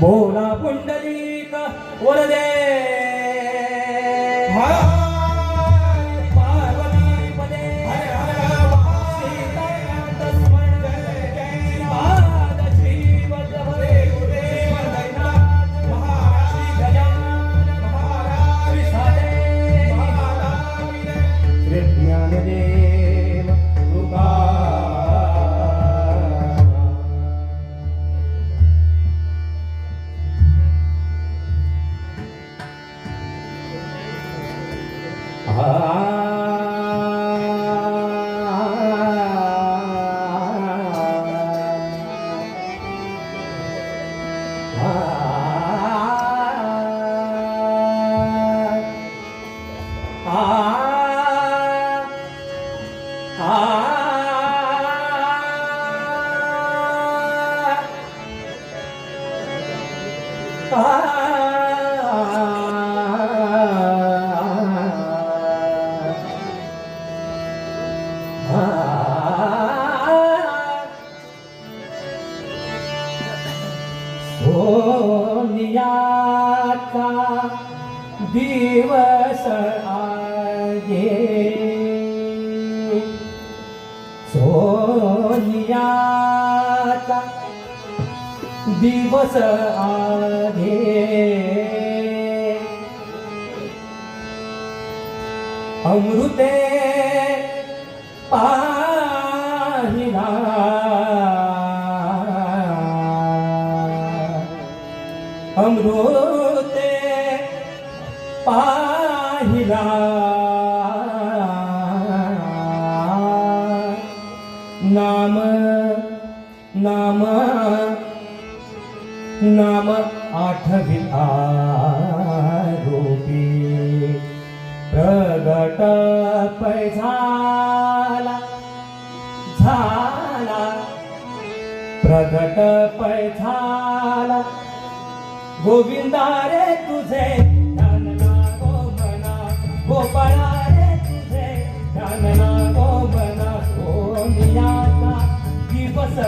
बोला पुंडलिक वरदे दिवस आधे. अमृते पाहिला. अमृत आठविता प्रगट पैझाला झाला प्रगट पैझाला गोविंदा रे तुझे ध्यानना गोमना गोपाळा रे तुझे ध्यानना गोमना सोनियाचा हो दिवस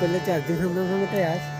त्याला चार्जिंग थांबलं होतं आज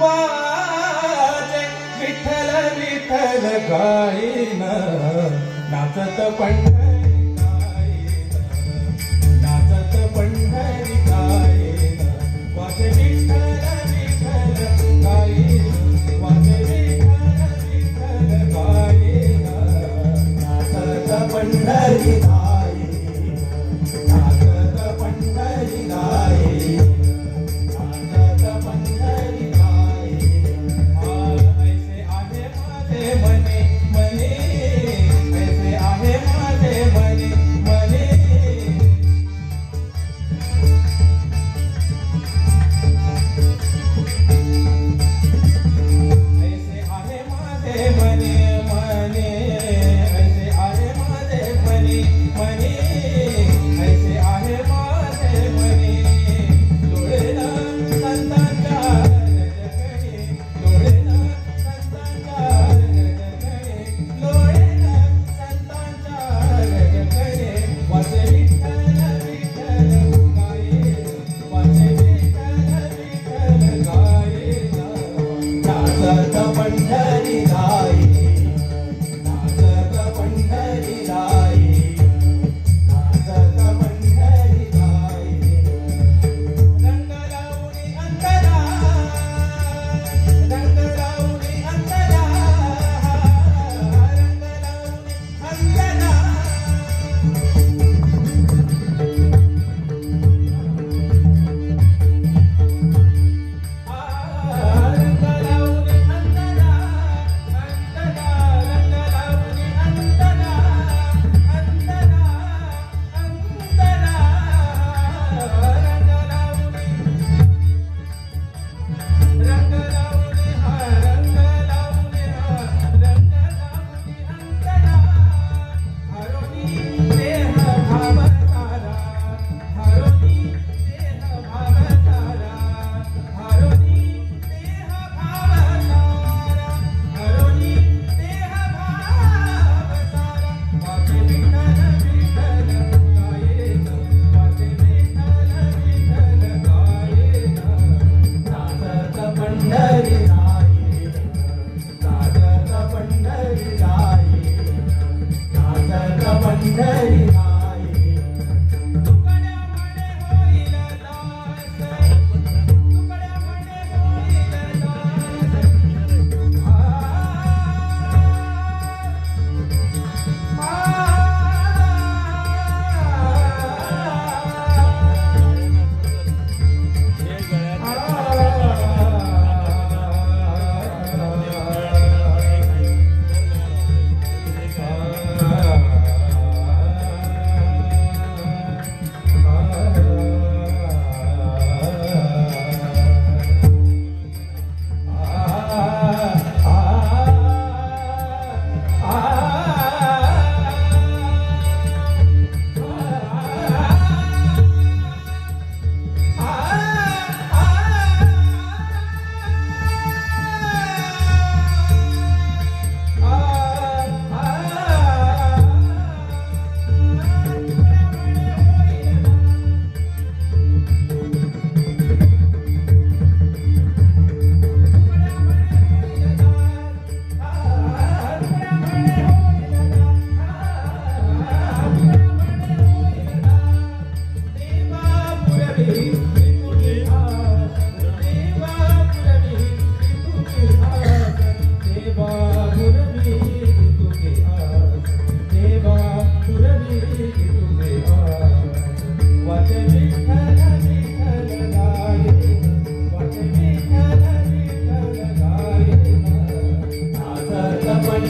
वाजे विठ्ठल विठ्ठल गाईन नाचत पंढरी नाचत पंढरी गाईन वाजे विठ्ठल विठ्ठल गाईन वाजे विठ्ठल विठ्ठल गाईन नाचत पंढरी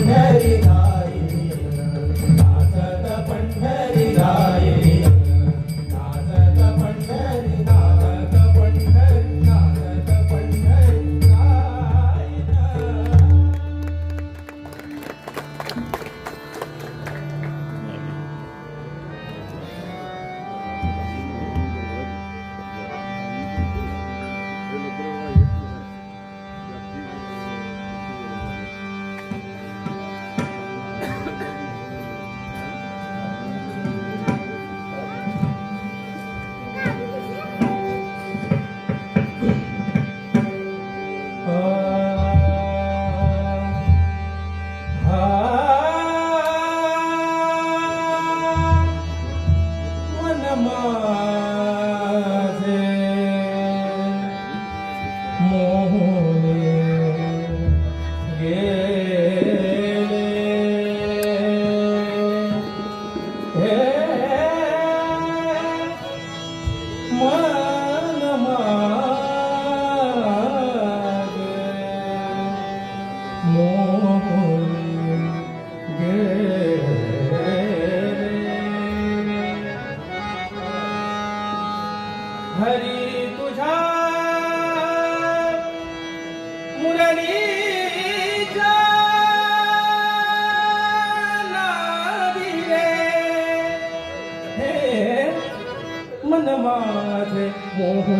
Mary,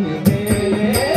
রে